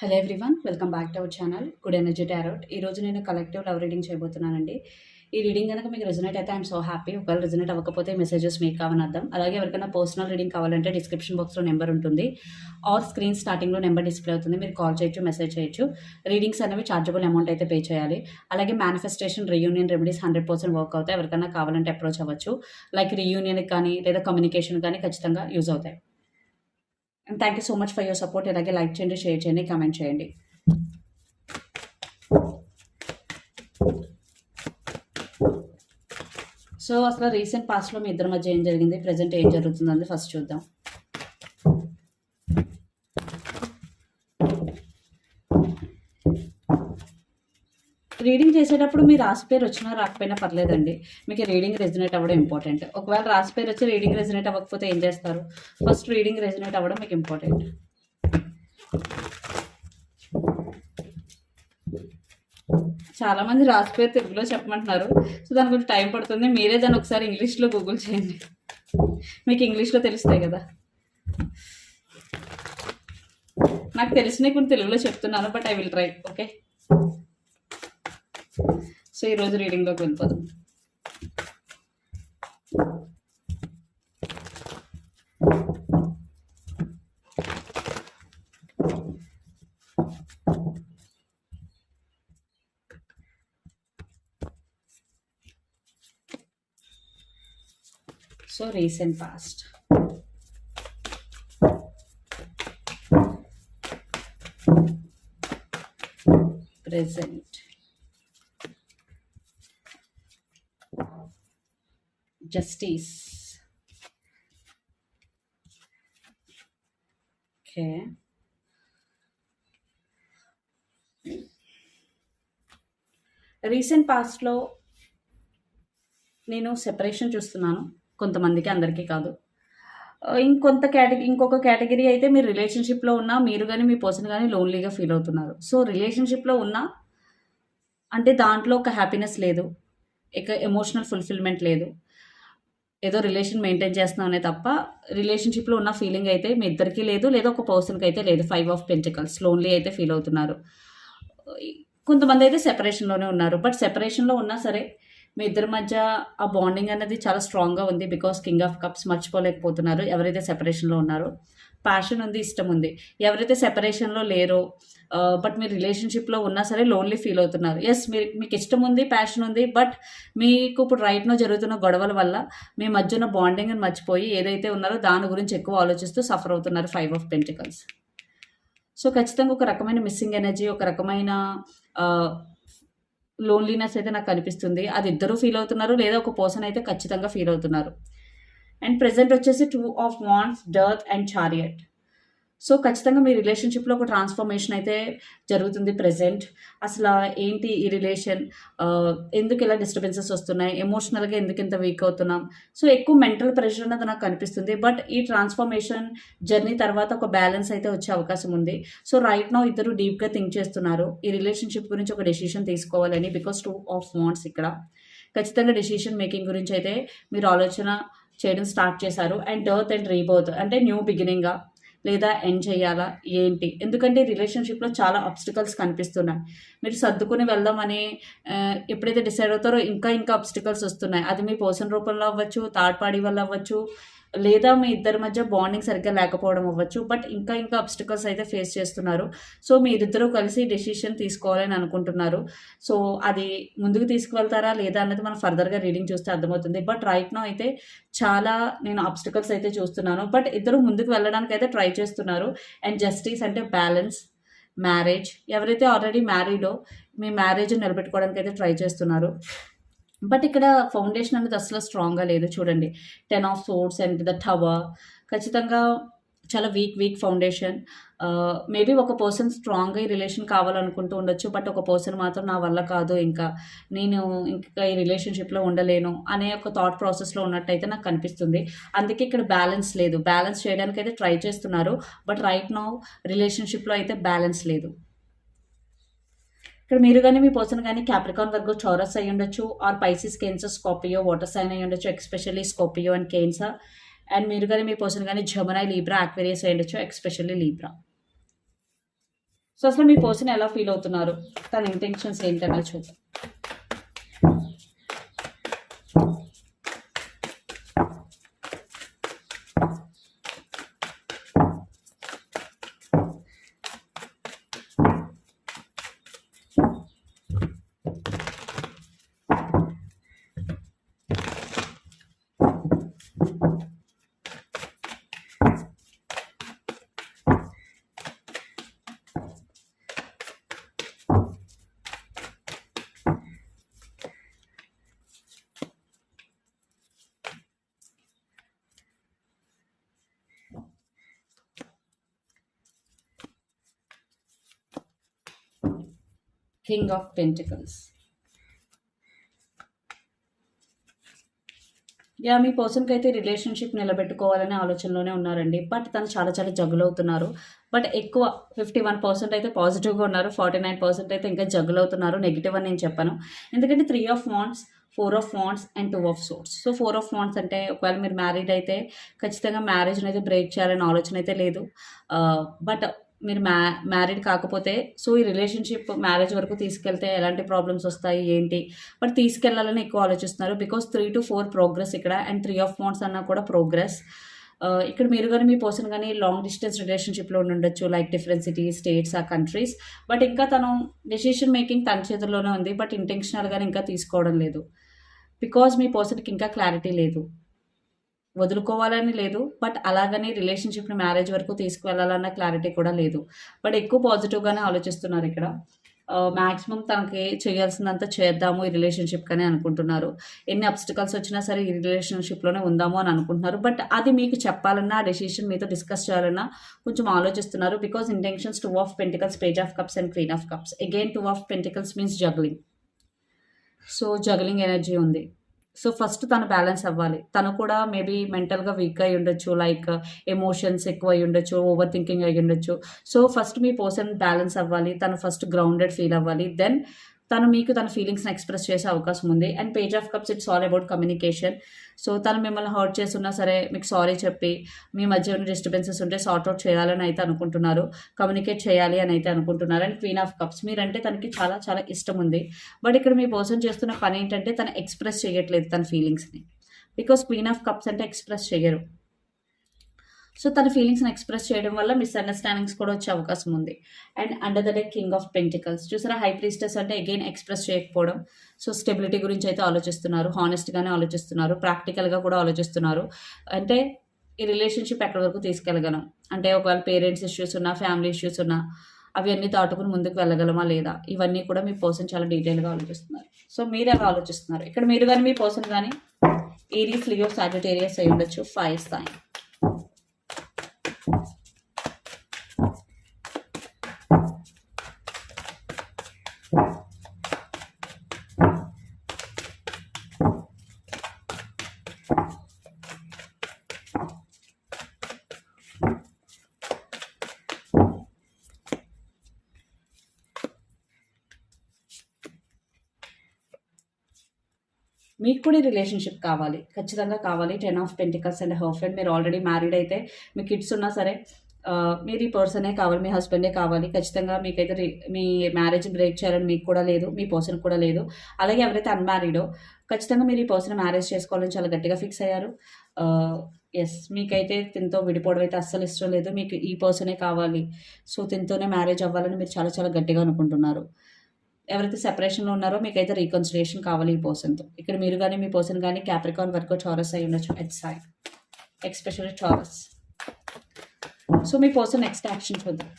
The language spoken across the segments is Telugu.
Hello everyone welcome back to our channel good energy tarot ఈ రోజు నేను కలెక్టివ్ లవ్ రీడింగ్ చేయబోతున్నానండి. ఈ రీడింగ్ కనుక మీకు రిజనేట్ అయితే ఐఎమ్ సో హ్యాపీ ఒకవేళ రిజనేట్ అవ్వకపోతే మెసేజెస్ మీకు కావని అర్థం. అలాగే ఎవరికైనా పర్సనల్ రీడింగ్ కావాలంటే డిస్క్రిప్షన్ బాక్స్లో నెంబర్ ఉంటుంది. ఆర్ స్క్రీన్ స్టార్టింగ్లో నెంబర్ డిస్ప్లే అవుతుంది. మీరు కాల్ చేయొచ్చు మెసేజ్ చేయొచ్చు. రీడింగ్స్ అనేవి చార్జబుల్ అమౌంట్ అయితే పే చేయాలి. అలాగే manifestation reunion remedies hundred percent work అవుతాయి. ఎవరికైనా కావాలంటే అప్రోచ్ అవ్వచ్చు. లైక్ రీయూనియన్ కానీ లేదా కమ్యూనికేషన్ కానీ ఖచ్చితంగా యూజ్ అవుతాయి. And thank you so much for your support ఇలాగే లైక్ చేయండి షేర్ చేయండి కామెంట్ చేయండి సో అసలు రీసెంట్ పాస్ట్లో మీ ఇద్దరి మధ్య ఏం జరిగింది? ప్రజెంట్ ఏం జరుగుతుందని ఫస్ట్ చూద్దాం. రీడింగ్ చేసేటప్పుడు మీ రాసి పేరు వచ్చినా రాకపోయినా పర్లేదండి. మీకు రీడింగ్ రెజినేట్ అవ్వడం ఇంపార్టెంట్ ఒకవేళ రాసి పేరు వచ్చి రీడింగ్ రెజినేట్ అవ్వకపోతే ఏం చేస్తారు? ఫస్ట్ రీడింగ్ రెజినేట్ అవ్వడం మీకు ఇంపార్టెంట్ చాలా మంది రాసి పేరు తెలుగులో చెప్పమంటున్నారు. సో దాని గురించి టైం పడుతుంది. మీరే దాన్ని ఒకసారి ఇంగ్లీష్లో గూగుల్ చేయండి. మీకు ఇంగ్లీష్లో తెలుస్తాయి కదా. నాకు తెలిసిన కొన్ని తెలుగులో చెప్తున్నాను but I will try okay so ఈరోజు రీడింగ్లోకి వెళ్ళిపోదాం. So recent past present. Justice. Okay. Recent పాస్ట్లో నేను సెపరేషన్ చూస్తున్నాను. కొంతమందికి అందరికీ కాదు. ఇంకొంత కేటగిరీ ఇంకొక కేటగిరీ అయితే మీరు రిలేషన్షిప్లో ఉన్నా మీరు కానీ మీ పర్సన్ కానీ లోన్లీగా ఫీల్ అవుతున్నారు. సో రిలేషన్షిప్లో ఉన్నా అంటే దాంట్లో ఒక హ్యాపీనెస్ లేదు. ఇక ఎమోషనల్ ఫుల్ఫిల్మెంట్ లేదు. ఏదో రిలేషన్ మెయింటైన్ చేస్తున్నాం అనే తప్ప రిలేషన్షిప్లో ఉన్న ఫీలింగ్ అయితే మీ ఇద్దరికీ లేదు లేదా ఒక పర్సన్కి అయితే లేదు. ఫైవ్ ఆఫ్ పెంచకల్స్ లోన్లీ అయితే ఫీల్ అవుతున్నారు. కొంతమంది అయితే సెపరేషన్లోనే ఉన్నారు. బట్ సెపరేషన్లో ఉన్నా సరే మీ ఇద్దరి మధ్య ఆ బాండింగ్ అనేది చాలా స్ట్రాంగ్గా ఉంది బికాస్ కింగ్ ఆఫ్ కప్స్ మర్చిపోలేకపోతున్నారు. ఎవరైతే సెపరేషన్లో ఉన్నారో ప్యాషన్ ఉంది ఇష్టం ఉంది ఎవరైతే సెపరేషన్లో లేరో బట్ మీరు రిలేషన్షిప్లో ఉన్నా సరే లోన్లీ ఫీల్ అవుతున్నారు. ఎస్ మీరు మీకు ఇష్టం ఉంది ప్యాషన్ ఉంది బట్ మీకు ఇప్పుడు రైట్నో జరుగుతున్న గొడవల వల్ల మీ మధ్య ఉన్న బాండింగ్ని మర్చిపోయి ఏదైతే ఉన్నారో దాని గురించి ఎక్కువ ఆలోచిస్తూ సఫర్ అవుతున్నారు ఫైవ్ ఆఫ్ పెంటికల్స్ సో ఖచ్చితంగా ఒక రకమైన మిస్సింగ్ ఎనర్జీ ఒక రకమైన లోన్లీనెస్ అయితే నాకు కనిపిస్తుంది. అది ఇద్దరు ఫీల్ అవుతున్నారు లేదా ఒక పర్సన్ అయితే ఖచ్చితంగా ఫీల్ అవుతున్నారు. అండ్ ప్రజెంట్ వచ్చేసి టూ ఆఫ్ వాన్స్ డర్త్ అండ్ చారియట్. సో ఖచ్చితంగా మీ రిలేషన్షిప్లో ఒక ట్రాన్స్ఫర్మేషన్ అయితే జరుగుతుంది ప్రెసెంట్ అసలు ఏంటి ఈ రిలేషన్? ఎందుకు ఇలా డిస్టర్బెన్సెస్ వస్తున్నాయి? ఎమోషనల్గా ఎందుకు ఇంత వీక్ అవుతున్నాం? సో ఎక్కువ మెంటల్ ప్రెషర్ అనేది నాకు కనిపిస్తుంది బట్ ఈ ట్రాన్స్ఫర్మేషన్ జర్నీ తర్వాత ఒక బ్యాలెన్స్ అయితే వచ్చే అవకాశం ఉంది. సో రైట్ నో ఇద్దరు డీప్గా థింక్ చేస్తున్నారు. ఈ రిలేషన్షిప్ గురించి ఒక డెసిషన్ తీసుకోవాలని బికాస్ టూ ఆఫ్ వాంట్స్ ఇక్కడ. ఖచ్చితంగా డెసిషన్ మేకింగ్ గురించి అయితే మీరు ఆలోచన చేయడం స్టార్ట్ చేశారు. అండ్ డర్త్ అండ్ రీబర్త్ అంటే న్యూ బిగినింగ్గా లేదా ఎండ్ చేయాలా ఏంటి? ఎందుకంటే రిలేషన్షిప్లో చాలా అబ్స్టికల్స్ కనిపిస్తున్నాయి. మీరు సర్దుకుని వెళ్దామని ఎప్పుడైతే డిసైడ్ అవుతారో ఇంకా ఇంకా అబ్స్టికల్స్ వస్తున్నాయి. అది మీ పర్సన్ రూపంలో అవ్వచ్చు థర్డ్ పార్టీ వల్ల అవ్వచ్చు లేదా మీ ఇద్దరి మధ్య బాండింగ్ సరిగ్గా లేకపోవడం అవ్వచ్చు బట్ ఇంకా ఇంకా అబ్స్టికల్స్ అయితే ఫేస్ చేస్తున్నారు. సో మీరిద్దరూ కలిసి డెసిషన్ తీసుకోవాలని అనుకుంటున్నారు. సో అది ముందుకు తీసుకువెళ్తారా లేదా అన్నది మనం ఫర్దర్గా రీడింగ్ చూస్తే అర్థమవుతుంది. బట్ రైట్ నో అయితే చాలా నేను అబ్స్టికల్స్ అయితే చూస్తున్నాను. బట్ ఇద్దరు ముందుకు వెళ్ళడానికి అయితే ట్రై చేస్తున్నారు. అండ్ జస్టిస్ అంటే బ్యాలెన్స్ మ్యారేజ్ ఎవరైతే ఆల్రెడీ మ్యారీడో మీ మ్యారేజ్ నిలబెట్టుకోవడానికి అయితే ట్రై చేస్తున్నారు. బట్ ఇక్కడ ఫౌండేషన్ అనేది అసలు స్ట్రాంగ్గా లేదు. చూడండి ten of swords and the tower. ఖచ్చితంగా చాలా వీక్ వీక్ ఫౌండేషన్. మేబీ ఒక పర్సన్ స్ట్రాంగ్గా ఈ రిలేషన్ కావాలనుకుంటూ ఉండొచ్చు బట్ ఒక పర్సన్ మాత్రం నా వల్ల కాదు ఇంకా. నేను ఇంకా ఈ రిలేషన్షిప్లో ఉండలేను అనే ఒక థాట్ ప్రాసెస్లో ఉన్నట్టయితే నాకు కనిపిస్తుంది అందుకే ఇక్కడ బ్యాలెన్స్ లేదు. బ్యాలెన్స్ చేయడానికి అయితే ట్రై చేస్తున్నారు బట్ రైట్ నౌ రిలేషన్షిప్లో అయితే బ్యాలెన్స్ లేదు. ఇక్కడ మీరు కానీ మీ పర్సన్ కానీ క్యాప్రికాన్ వర్గో చౌరస్ అయి ఉండొచ్చు or Pisces Cancer Scorpio water sign అయి ఉండొచ్చు especially Scorpio and Cancer and మీరు కానీ మీ పర్సన్ కానీ జమనాయ్ లీబ్రా ఆక్వేరియస్ అయి ఉండొచ్చు ఎక్స్పెషల్లీ లీబ్రా సో అసలు మీ పర్సన్ ఎలా ఫీల్ అవుతున్నారు? తన ఇంటెన్షన్స్ ఏంటన్నా చూద్దాం. కింగ్ ఆఫ్ పెంటికల్స్ యా మీ పర్సన్కి అయితే రిలేషన్షిప్ నిలబెట్టుకోవాలనే ఆలోచనలోనే ఉన్నారండి. బట్ తను చాలా చాలా జగులు అవుతున్నారు. బట్ ఎక్కువ ఫిఫ్టీ వన్ పర్సెంట్ అయితే పాజిటివ్గా ఉన్నారు. ఫార్టీ నైన్ పర్సెంట్ అయితే ఇంకా జగులు అవుతున్నారు. నెగిటివ్ అని నేను చెప్పాను. ఎందుకంటే three of wands four of wands and two of swords so four of wands అంటే ఒకవేళ మీరు మ్యారీడ్ అయితే ఖచ్చితంగా మ్యారేజ్ అయితే బ్రేక్ చేయాలనే ఆలోచన అయితే లేదు. Uh, బట్ మీరు మ్యా మ్యారీడ్ కాకపోతే సో ఈ రిలేషన్షిప్ మ్యారేజ్ వరకు తీసుకెళ్తే ఎలాంటి ప్రాబ్లమ్స్ వస్తాయి ఏంటి? బట్ తీసుకెళ్ళాలని ఎక్కువ ఆలోచిస్తున్నారు. Because three to four progress ఇక్కడ అండ్ త్రీ ఆఫ్ మోన్స్ అన్నా కూడా ప్రోగ్రెస్. ఇక్కడ మీరు కానీ మీ పర్సన్ కానీ లాంగ్ డిస్టెన్స్ రిలేషన్షిప్లో ఉండొచ్చు లైక్ డిఫరెంట్ సిటీస్ స్టేట్స్ ఆ కంట్రీస్. బట్ ఇంకా తను డెసిషన్ మేకింగ్ తన చేతుల్లోనే ఉంది బట్ ఇంటెన్షనల్గానే ఇంకా తీసుకోవడం లేదు. బికాజ్ మీ పర్సన్కి ఇంకా క్లారిటీ లేదు. వదులుకోవాలని లేదు బట్ అలాగని రిలేషన్షిప్ని మ్యారేజ్ వరకు తీసుకువెళ్ళాలన్న క్లారిటీ కూడా లేదు. బట్ ఎక్కువ పాజిటివ్గానే ఆలోచిస్తున్నారు ఇక్కడ. మ్యాక్సిమం తనకి చేయాల్సిందంతా చేద్దాము ఈ రిలేషన్షిప్ కానీ అనుకుంటున్నారు. ఎన్ని అబ్స్టికల్స్ వచ్చినా సరే ఈ రిలేషన్షిప్లోనే ఉందాము అని అనుకుంటున్నారు. బట్ అది మీకు చెప్పాలన్నా ఆ డెసిషన్ మీతో డిస్కస్ చేయాలన్నా కొంచెం ఆలోచిస్తున్నారు because intentions two of pentacles page of cups and queen of cups again two of pentacles means juggling so juggling energy ఉంది. సో ఫస్ట్ తను బ్యాలెన్స్ అవ్వాలి. తను కూడా మేబీ మెంటల్గా వీక్ అయి ఉండొచ్చు లైక్ ఎమోషన్స్ ఎక్కువ అయి ఉండొచ్చు ఓవర్ థింకింగ్ అయి ఉండొచ్చు. సో ఫస్ట్ మీ పర్సన్ బ్యాలెన్స్ అవ్వాలి తను ఫస్ట్ గ్రౌండెడ్ ఫీల్ అవ్వాలి. దెన్ తను మీకు తన ఫీలింగ్స్ని ఎక్స్ప్రెస్ చేసే అవకాశం ఉంది. And page of cups it's all about communication so తను మిమ్మల్ని హర్ట్ చేస్తున్నా సరే మీకు సారీ చెప్పి మీ మధ్య ఉన్న డిస్టర్బెన్సెస్ ఉంటే సార్ట్ అవుట్ చేయాలని అయితే అనుకుంటున్నారు. కమ్యూనికేట్ చేయాలి అని అయితే అనుకుంటున్నారు. అండ్ క్వీన్ ఆఫ్ కప్స్ మీరంటే తనకి చాలా చాలా ఇష్టం ఉంది. బట్ ఇక్కడ మీ పర్సన్ చేస్తున్న పని ఏంటంటే తను ఎక్స్ప్రెస్ చేయట్లేదు తన ఫీలింగ్స్ని బికాస్ క్వీన్ ఆఫ్ కప్స్ అంటే ఎక్స్ప్రెస్ చేయరు. సో తన ఫీలింగ్స్ని ఎక్స్ప్రెస్ చేయడం వల్ల మిస్అండర్స్టాండింగ్స్ కూడా వచ్చే అవకాశం ఉంది. And under the day king of pentacles. చూసారా హై ప్రీస్టెస్ అంటే అగైన్ ఎక్స్ప్రెస్ చేయకపోవడం. సో స్టెబిలిటీ గురించి అయితే ఆలోచిస్తున్నారు. హానెస్ట్గానే ఆలోచిస్తున్నారు. ప్రాక్టికల్గా కూడా ఆలోచిస్తున్నారు. అంటే ఈ రిలేషన్షిప్ ఎక్కడి వరకు తీసుకెళ్ళగలం? అంటే ఒకవేళ పేరెంట్స్ ఇష్యూస్ ఉన్నా ఫ్యామిలీ ఇష్యూస్ ఉన్నా అవన్నీ దాటుకుని ముందుకు వెళ్ళగలమా లేదా? ఇవన్నీ కూడా మీ పర్సన్ చాలా డీటెయిల్గా ఆలోచిస్తున్నారు. సో మీరు ఎలా ఆలోచిస్తున్నారు? ఇక్కడ మీరు కానీ మీ పర్సన్ కానీ ఏరియస్ లియో సాజిటేరియస్ అయి ఉండొచ్చు ఫైవ్ సైన్. Thank you. మీకు కూడా రిలేషన్షిప్ కావాలి. ఖచ్చితంగా కావాలి. Ten of pentacles and her friend. మీరు ఆల్రెడీ మ్యారీడ్ అయితే మీ కిడ్స్ ఉన్నా సరే మీరు ఈ పర్సనే కావాలి మీ హస్బెండే కావాలి. ఖచ్చితంగా మీకైతే మీ మ్యారేజ్ బ్రేక్ చేయాలని మీకు కూడా లేదు మీ పర్సన్ కూడా లేదు. అలాగే ఎవరైతే అన్మ్యారీడో ఖచ్చితంగా మీరు ఈ పర్సన్ మ్యారేజ్ చేసుకోవాలని చాలా గట్టిగా ఫిక్స్ అయ్యారు. ఎస్ మీకైతే తినతో విడిపోవడం అయితే అస్సలు ఇష్టం లేదు. మీకు ఈ పర్సనే కావాలి. సో తినతోనే మ్యారేజ్ అవ్వాలని మీరు చాలా చాలా గట్టిగా అనుకుంటున్నారు. ఎవరైతే సెపరేషన్లో ఉన్నారో మీకైతే రీకన్సిలేషన్ కావాలి ఈ పర్సన్తో ఇక్కడ మీరు కానీ మీ పర్సన్ కానీ క్యాప్రికాన్ వర్క్ చారస్ అయి ఉండొచ్చు. ఎట్ సైడ్ ఎక్స్పెషల్లీ చారస్ సో మీ పర్సన్ నెక్స్ట్ యాక్షన్ చూద్దాం.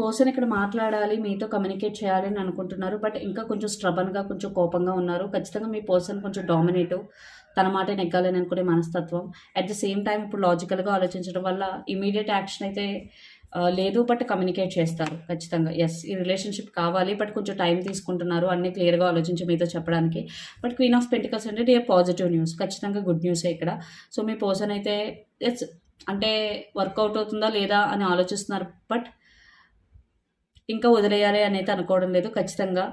పర్సన్ ఇక్కడ మాట్లాడాలి మీతో కమ్యూనికేట్ చేయాలి అని అనుకుంటున్నారు బట్ ఇంకా కొంచెం స్ట్రబన్గా కొంచెం కోపంగా ఉన్నారు. ఖచ్చితంగా మీ పర్సన్ కొంచెం డామినేటివ్ తన మాట నెగ్గాలని అనుకునే మనస్తత్వం. అట్ ద సేమ్ టైం ఇప్పుడు లాజికల్గా ఆలోచించడం వల్ల ఇమీడియట్ యాక్షన్ అయితే లేదు బట్ కమ్యూనికేట్ చేస్తారు. ఖచ్చితంగా. ఎస్ ఈ రిలేషన్షిప్ కావాలి బట్ కొంచెం టైం తీసుకుంటున్నారు అన్ని క్లియర్గా ఆలోచించి మీతో చెప్పడానికి. బట్ క్వీన్ ఆఫ్ పెంటికల్స్ అంటే డే పాజిటివ్ న్యూస్ ఖచ్చితంగా గుడ్ న్యూసే ఇక్కడ. సో మీ పర్సన్ అయితే ఎస్ అంటే వర్కౌట్ అవుతుందా లేదా అని ఆలోచిస్తున్నారు బట్ ఇంకా వదిలేయాలి అని అయితే అనుకోవడం లేదు. ఖచ్చితంగా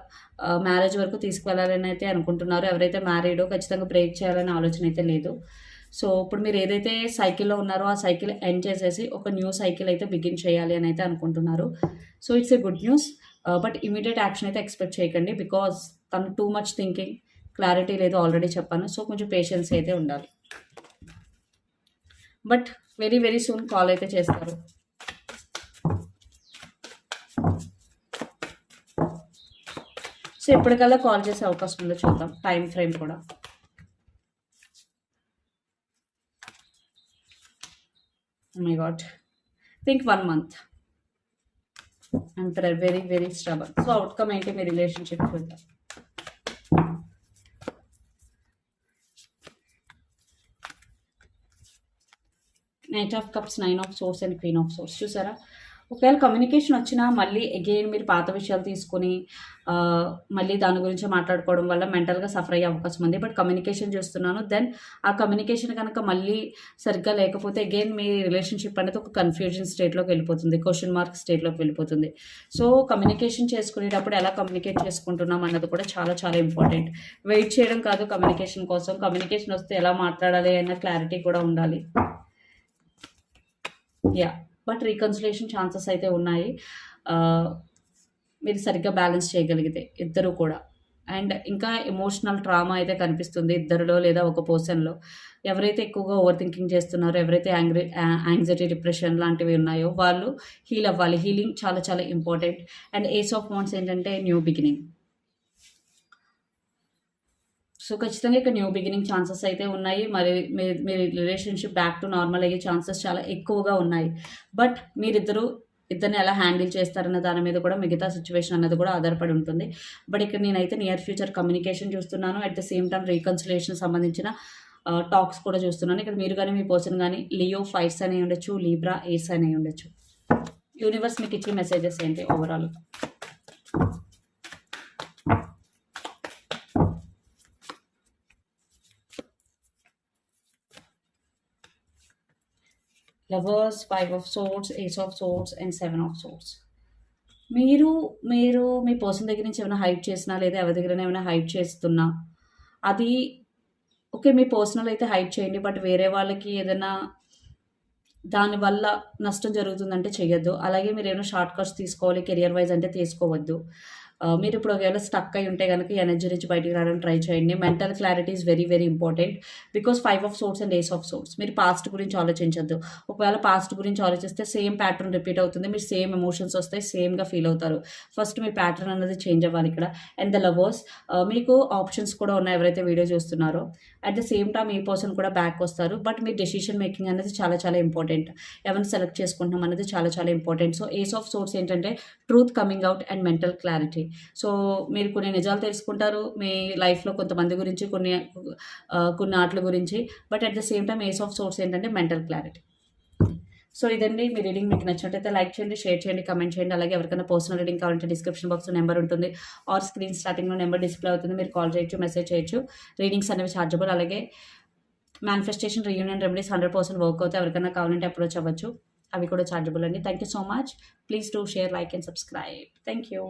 మ్యారేజ్ వరకు తీసుకువెళ్ళాలని అయితే అనుకుంటున్నారు. ఎవరైతే మ్యారీడో ఖచ్చితంగా బ్రేక్ చేయాలనే ఆలోచన అయితే లేదు. సో ఇప్పుడు మీరు ఏదైతే సైకిల్లో ఉన్నారో ఆ సైకిల్ ఎండ్ చేసేసి ఒక న్యూ సైకిల్ అయితే బిగిన్ చేయాలి అని అయితే అనుకుంటున్నారు. So it's a good news. But immediate action అయితే ఎక్స్పెక్ట్ చేయకండి బికాస్ తను టూ మచ్ థింకింగ్ క్లారిటీ లేదు ఆల్రెడీ చెప్పాను. సో కొంచెం పేషెన్స్ అయితే ఉండాలి. But very very soon call అయితే చేస్తారు. సో ఎప్పటికల్లా కాల్ చేసే అవకాశం ఉందో చూద్దాం. టైం ఫ్రేమ్ కూడా. My god think one month and very very stable so outcome ఏంటి? మీ రిలేషన్షిప్ చూద్దాం knight of cups nine of swords and queen of swords చూసారా? ఒకవేళ కమ్యూనికేషన్ వచ్చినా మళ్ళీ అగైన్ మీరు పాత విషయాలు తీసుకొని మళ్ళీ దాని గురించి మాట్లాడుకోవడం వల్ల మెంటల్గా సఫర్ అయ్యే అవకాశం ఉంది. బట్ కమ్యూనికేషన్ చేస్తున్నాను దెన్ ఆ కమ్యూనికేషన్ కనుక మళ్ళీ సరిగ్గా లేకపోతే అగైన్ మీ రిలేషన్షిప్ అనేది ఒక కన్ఫ్యూజన్ స్టేట్లోకి వెళ్ళిపోతుంది క్వశ్చన్ మార్క్ స్టేట్లోకి వెళ్ళిపోతుంది. సో కమ్యూనికేషన్ చేసుకునేటప్పుడు ఎలా కమ్యూనికేట్ చేసుకుంటున్నాం అన్నది కూడా చాలా చాలా ఇంపార్టెంట్ వెయిట్ చేయడం కాదు కమ్యూనికేషన్ కోసం. కమ్యూనికేషన్ వస్తే ఎలా మాట్లాడాలి అన్న క్లారిటీ కూడా ఉండాలి. యా బట్ రీకన్సిలేషన్ ఛాన్సెస్ అయితే ఉన్నాయి. మీరు సరిగ్గా బ్యాలెన్స్ చేయగలిగితే ఇద్దరు కూడా. అండ్ ఇంకా ఎమోషనల్ ట్రామా అయితే కనిపిస్తుంది ఇద్దరిలో లేదా ఒక పర్సన్లో. ఎవరైతే ఎక్కువగా ఓవర్ థింకింగ్ చేస్తున్నారో ఎవరైతే యాంగ్రీ యాంగ్జైటీ డిప్రెషన్ లాంటివి ఉన్నాయో వాళ్ళు హీల్ అవ్వాలి. హీలింగ్ చాలా చాలా important. And ace of mounts ఏంటంటే న్యూ బిగినింగ్. సో ఖచ్చితంగా ఇక్కడ న్యూ బిగినింగ్ ఛాన్సెస్ అయితే ఉన్నాయి. మరి మీ మీ రిలేషన్షిప్ బ్యాక్ టు నార్మల్ అయ్యే ఛాన్సెస్ చాలా ఎక్కువగా ఉన్నాయి. బట్ మీరిద్దరూ ఇద్దరిని ఎలా హ్యాండిల్ చేస్తారన్న దాని మీద కూడా మిగతా సిచ్యువేషన్ అన్నది కూడా ఆధారపడి ఉంటుంది. బట్ ఇక్కడ నేనైతే నియర్ ఫ్యూచర్ కమ్యూనికేషన్ చూస్తున్నాను. At the same time reconciliation సంబంధించిన టాక్స్ కూడా చూస్తున్నాను. ఇక్కడ మీరు కానీ మీ పర్సన్ కానీ లియో ఫైవ్స్ అనే ఉండొచ్చు లీబ్రా ఏస్ అనే ఉండొచ్చు. యూనివర్స్ మీకు ఇచ్చే మెసేజెస్ ఏంటి overall lovers five of swords ace of swords and seven of swords మీరు మీరు మీ పర్సన్ దగ్గర నుంచి ఏమైనా హైట్ చేసినా లేదా ఎవరి దగ్గర ఏమైనా హైట్ చేస్తున్నా అది ఓకే మీ పర్సనల్ అయితే హైట్ చేయండి బట్ వేరే వాళ్ళకి ఏదైనా దానివల్ల నష్టం జరుగుతుందంటే చేయొద్దు అలాగే మీరు ఏమైనా షార్ట్ కట్స్ తీసుకోవాలి కెరియర్ వైజ్ అంటే తీసుకోవద్దు. మీరు ఇప్పుడు ఒకవేళ స్టక్ అయి ఉంటే కనుక ఎనర్జీ నుంచి బయటికి రావడానికి ట్రై చేయండి. Mental clarity is very very important because five of swords and ace of swords మీరు పాస్ట్ గురించి ఆలోచించద్దు. ఒకవేళ పాస్ట్ గురించి ఆలోచిస్తే సేమ్ ప్యాటర్న్ రిపీట్ అవుతుంది. మీరు సేమ్ ఎమోషన్స్ వస్తాయి సేమ్గా ఫీల్ అవుతారు. ఫస్ట్ మీ ప్యాటర్న్ అనేది చేంజ్ అవ్వాలి ఇక్కడ. అండ్ ద లవర్స్ మీకు ఆప్షన్స్ కూడా ఉన్నాయి ఎవరైతే వీడియో చూస్తున్నారో. అట్ ద సేమ్ టైం ఈ పర్సన్ కూడా బ్యాక్ వస్తారు. బట్ మీ డెసిషన్ మేకింగ్ అనేది చాలా చాలా ఇంపార్టెంట్ ఎవరిని సెలెక్ట్ చేసుకుంటున్నాం అనేది చాలా చాలా important so ace of swords ఏంటంటే truth coming out and mental clarity so మీరు కొన్ని నిజాలు తెలుసుకుంటారు మీ లైఫ్లో కొంతమంది గురించి కొన్ని కొన్ని ఆటల గురించి. But at the same time ace of swords ఏంటంటే మెంటల్ క్లారిటీ. సో ఇదండి మీ రీడింగ్. మీకు నచ్చినట్టయితే లైక్ చేయండి షేర్ చేయండి కమెంట్ చేయండి. అలాగే ఎవరికైనా పర్సనల్ రీడింగ్ కావాలంటే డిస్క్రిప్షన్ బాక్స్లో నెంబర్ ఉంటుంది. ఆర్ స్క్రీన్ స్టార్టింగ్లో నెంబర్ డిస్ప్లే అవుతుంది. మీరు కాల్ చేయొచ్చు మెసేజ్ చేయొచ్చు. రీడింగ్స్ అనేవి ఛార్జబుల్ అలాగే manifestation reunion remedies hundred percent work అవుతాయి. ఎవరికైనా కావాలంటే అప్రోచ్ అవ్వచ్చు. అవి కూడా ఛార్జబుల్ అండి. Thank you so much please do share like and subscribe thank you